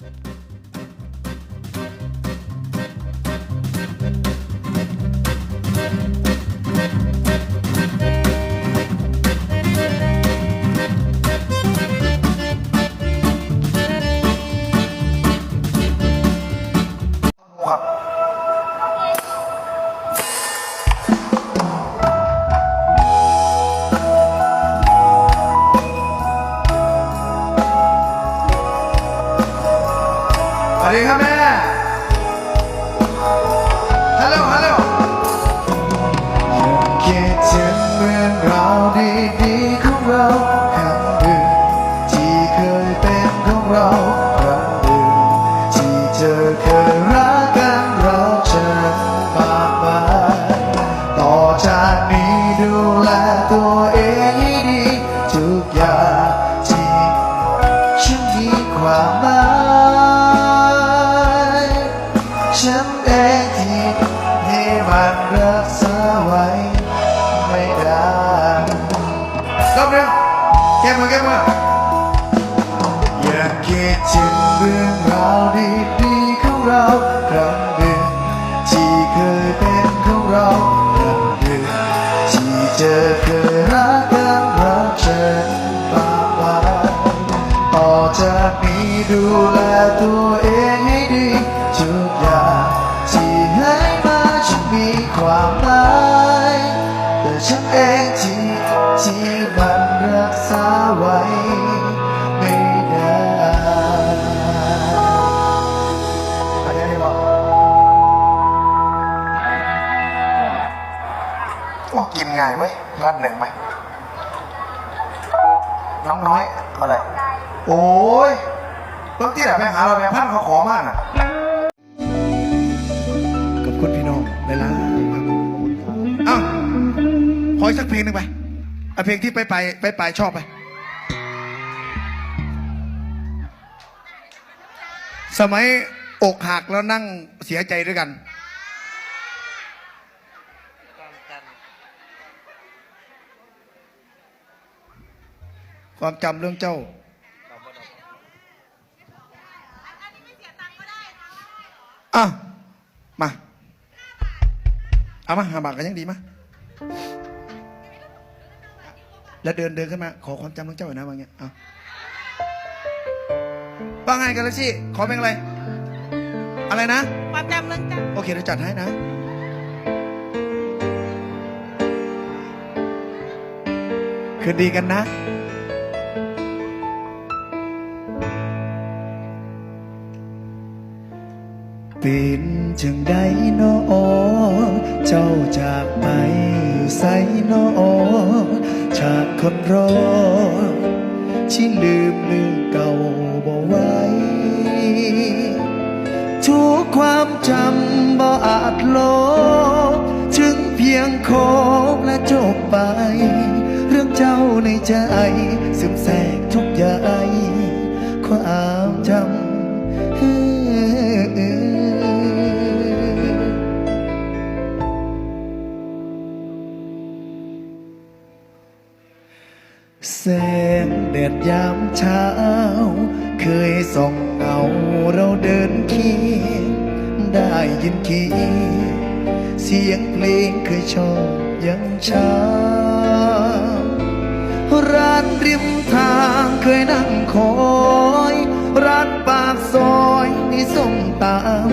ค ส เราเดือนที่เจอเคยรัก กินง่ายไหมรัดหนึ่งไหมน้องน้อยอะไร โอ้ยบางที่ไหนไปหาเราแม่พันเขาขอมากน่ะขอบคุณพี่น้องหลยๆครับอ้าวขออีกสักเพลงหนึ่งไปเอาเพลงที่ไปไปไปไปชอบไป สมัยอกหักแล้วนั่งเสียใจด้วยกัน ความจำเรื่องเจ้า อะ มา เอามาหาบากกันยังดีมาแล้วเดินเดินขึ้นมา ขอความจำน้องเจ้าหน่อยนะว่าเงี้ยเอาว่าไงกันแล้วสิขอเพลงอะไร อะไรนะ ความจำเรื่องจโอเคเดี๋ยวจัดให้นะคืนดีกันนะ เป็นจังใดนอเจ้าจากไปอยู่ไสนอชาติคนรอที่ลืมเรื่องเก่าบ่ไว้ ทุกความจำบ่อาจลบถึงเพียงโคบและจบไป เรื่องเจ้าในใจซึมแทรกทุกอย่างความจำ แสงแดดยามเช้า เคยส่องเงาเราเดินเคียงได้ยินเคีเสียงเพลงเคยชอบยังช้า ร้านริมทางเคยนั่งคอย ร้านปากซอยนี่ส่งตาม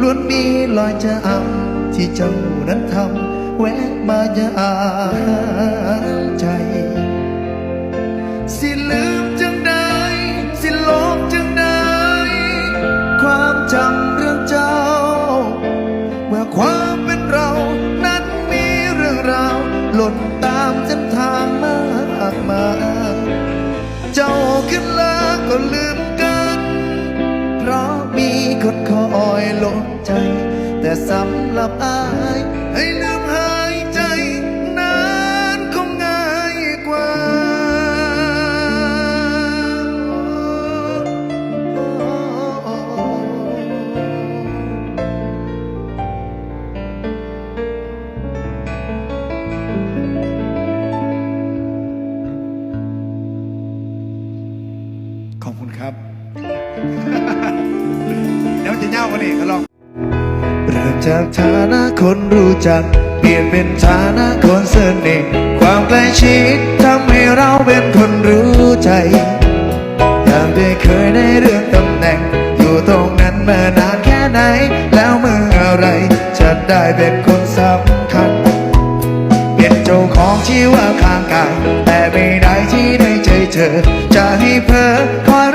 ล้วนมีรอยจะอำที่เจ้านั้นทำแวะมาจะอาใจ สิลืมจังใดสิลบจังใดความจำเรื่องเจ้า เมื่อความเป็นเรานั้นมีเรื่องราวหล่นตามเส้นทางมากมายเจ้าขึ้นแล้วก็ลืมกัน เพราะมีคนคอยหลงใจ แต่สำหรับอายให้ลืมหา มันจะเงากว่านี้ก็ลองเริ่มจากฐานะคนรู้จัก เปลี่ยนเป็นฐานะคนสนิทความใกล้ชิดทำให้เราเป็นคนรู้ใจอยากได้เคยในเรื่องตำแหน่ง อยู่ตรงนั้นมานานแค่ไหน แล้วเมื่อไรจะได้เป็นคนสำคัญเป็นเจ้าของชีวาข้างกายแต่ไม่ได้ที่ในใจเธอ จะให้เพ้อคอย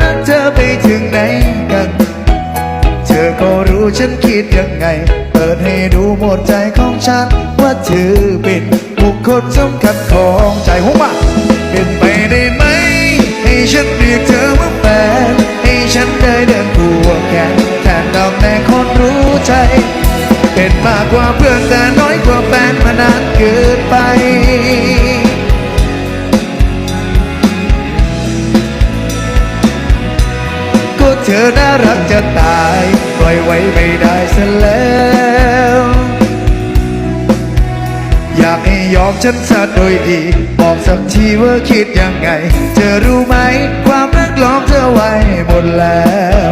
ฉันคิดยังไง เปิดให้ดูหมดใจของฉัน ว่าเธอเป็นบุคคลสำคัญของใจหัวมาเป็นไปได้ไหม ให้ฉันเรียกเธอว่าแฟน ให้ฉันได้เดินคู่แขนแทนดอกแม่คนรู้ใจ เป็นมากกว่าเพื่อนแต่น้อยกว่าแฟนมานานเกินไปก็เธอน่ารักจะตาย ปล่อยไว้ไม่ได้ซะแล้ว อยากให้ยอมฉันซะโดยดี บอกสักทีว่าคิดยังไง เธอรู้ไหมความรักล้อมเธอไว้หมดแล้ว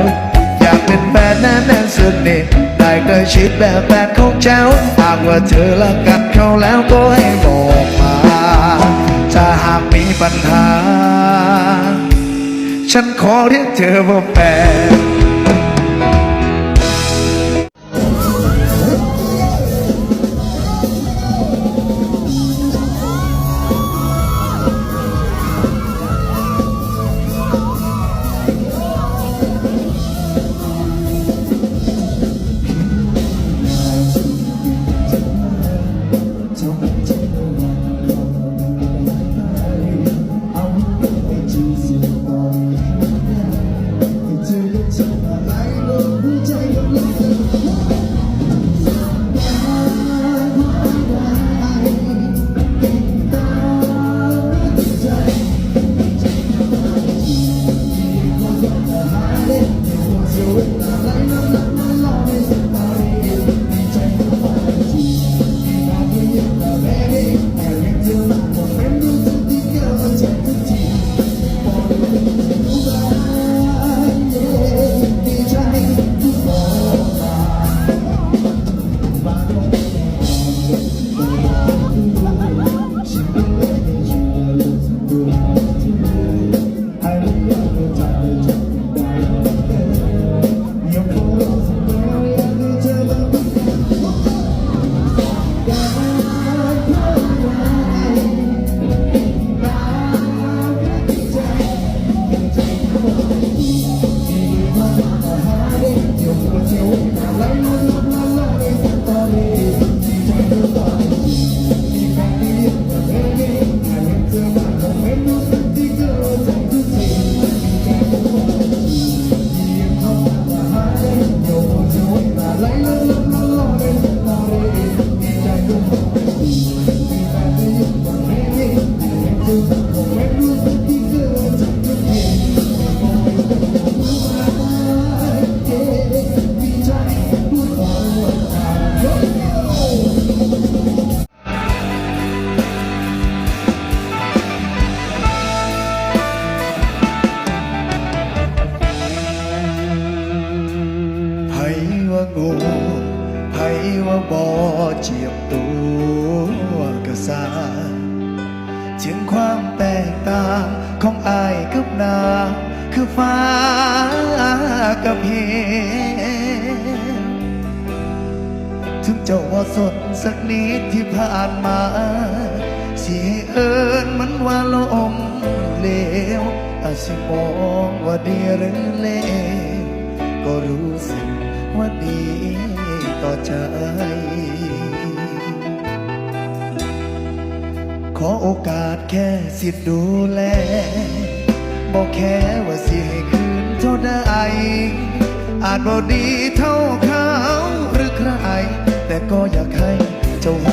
อยากเป็นแฟนแน่แน่สนิทได้ใกล้ชิดแบบแฟนของเจ้าหากว่าเธอละกันเขาแล้วก็ให้บอกมาถ้าหากมีปัญหา ฉันขอเรียกเธอว่าแฟน เจียมตัวกระสาถึงความแตกต่างของอายกับนาคือฟ้ากับเหถึงเจ้าว่าสดสักนิดที่ผ่านมาสิให้เอิญมันว่าลมเหลวอาจสิมองว่าดีหรือเลวก็รู้สึกว่าดีต่อใจ ขอโอกาสแค่สิทธิ์ดูแล บอกแค่ว่าสิให้คืนเท่าใดอาจบ่ดีเท่าเขาหรือใคร แต่ก็อยากให้เจ้าโห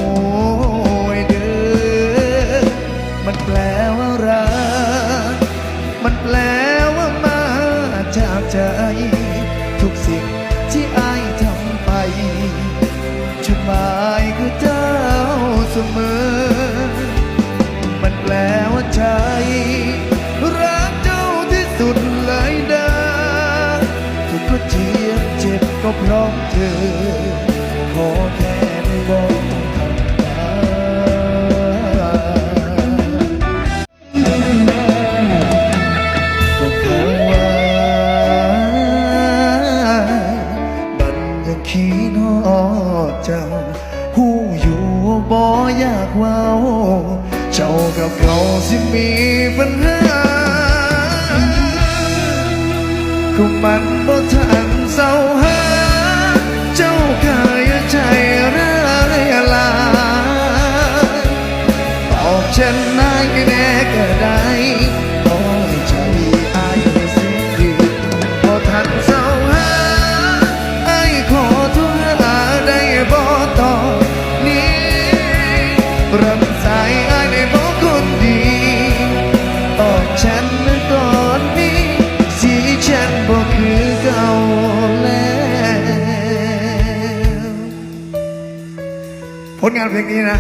ลงานเพลงนี้นะ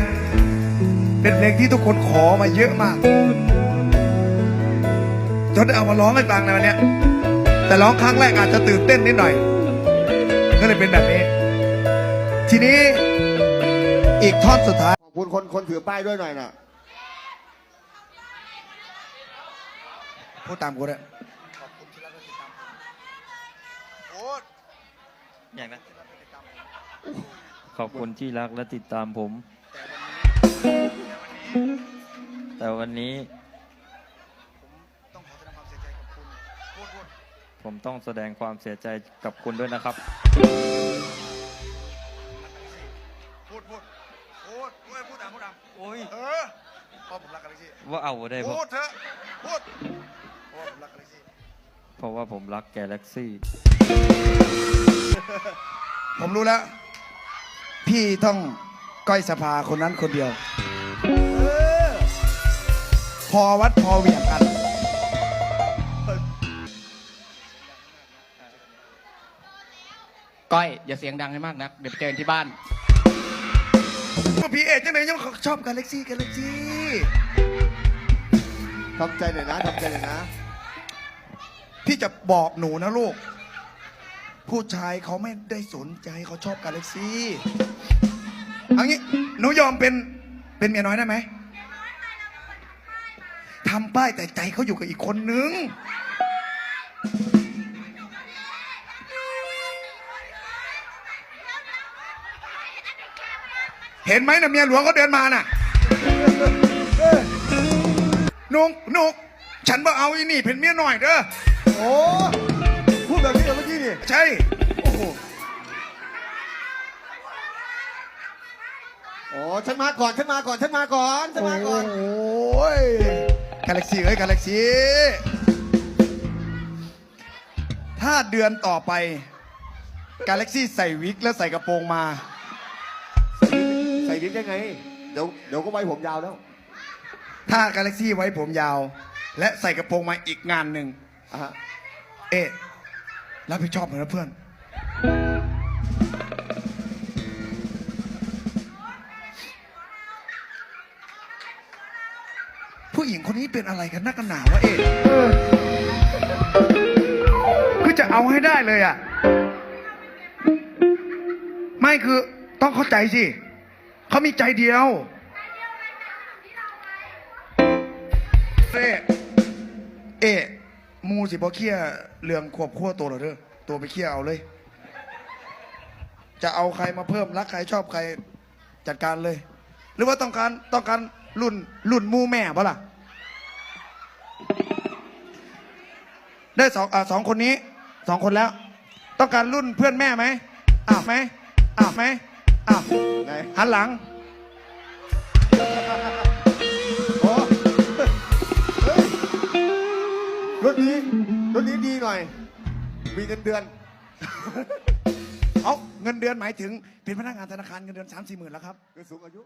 เป็นเพลงที่ทุกคนขอมาเยอะมาก จนได้เอามาร้องให้ฟังในวันเนี้ยแต่ร้องครั้งแรกอาจจะตื่นเต้นนิดหน่อย ก็เลยเป็นแบบนี้ ทีนี้อีกท่อนสุดท้ายขอบคุณคนคนถือป้ายด้วยหน่อยนะพูดตามกูด้วยอย่างนั้น ขอบคุณที่รักและติดตามผม แต่วันนี้ผมต้องแสดงความเสียใจกับคุณด้วยนะครับ พูดพูดพูดพูดพูดตามพูดตามโอ้ยเออพ่อผมรักกันเลยสิว่าเอาได้เพราะพูดเถอะพูดพ่อผมรักกันเลยสิเพราะว่าผมรักแกเล็กซี่ ผมรู้แล้ว พี่ต้องก้อยสภาคนนั้นคนเดียวพอวัดพอเหวี่ยงกัน ก้อย อย่าเสียงดังให้มากนัก เดี๋ยวไปเจอกันที่บ้าน พี่เอกจังไหนยังชอบกันเล็กซี่กันเล็กซี่ทำใจหน่อยนะทำใจหน่อยนะ พี่จะบอกหนูนะลูก ผู้ชายเขาไม่ได้สนใจเขาชอบกาแล็กซี่เอางี้หนูยอมเป็นเป็นเมียน้อยได้ไหมทำป้ายแต่ใจเขาอยู่กับอีกคนนึง เห็นไหมนะเมียหลวงเขาเดินมาน่ะนุกนุกฉันบอกเอาอีนี่เป็นเมียหน่อยเด้อโอ้ แบบนี้เหรอเมื่อกี้นี่ใช่ โอ้โหโอ้ฉันมาก่อน ฉันมาก่อน ฉันมาก่อน ฉันมาก่อน โอ้ยกาแล็กซี่เอ้ยกาแล็กซี่ ถ้าเดือนต่อไป กาแล็กซี่ใส่วิกแล้วใส่กระโปรงมา ใส่วิกได้ไง เดี๋ยวเดี๋ยวก็ไว้ผมยาวแล้ว ถ้ากาแล็กซี่ไว้ผมยาว และใส่กระโปรงมาอีกงานหนึ่ง อะฮะ เอ๊ะ รับผิดชอบหน่อยนะเพื่อน ผู้หญิงคนนี้เป็นอะไรกันนักกันหนาวะเอ๊ะคือจะเอาให้ได้เลยอะ ไม่คือต้องเข้าใจสิ เขามีใจเดียวเอ๊ะเอ๊ะมูสิบอเคีย เรื่องควบคู่ตัวเหรอเด้อตัวไปเคลียร์เอาเลย จะเอาใครมาเพิ่มรักใครชอบใครจัดการเลย หรือว่าต้องการต้องการรุ่นรุ่นมูแม่ปะล่ะได้สองอ่าสองคนนี้สองคนแล้ว ต้องการรุ่นเพื่อนแม่ไหมอ้าไหมอ้าไหมอ้าไหนหันหลังโอ้เฮ้ยรถนี้ รถนี้ดีหน่อย มีเงินเดือน เอาเงินเดือนหมายถึงเป็นพนักงานธนาคารเงินเดือนสามสี่หมื่นแล้วครับ คือสูงอายุ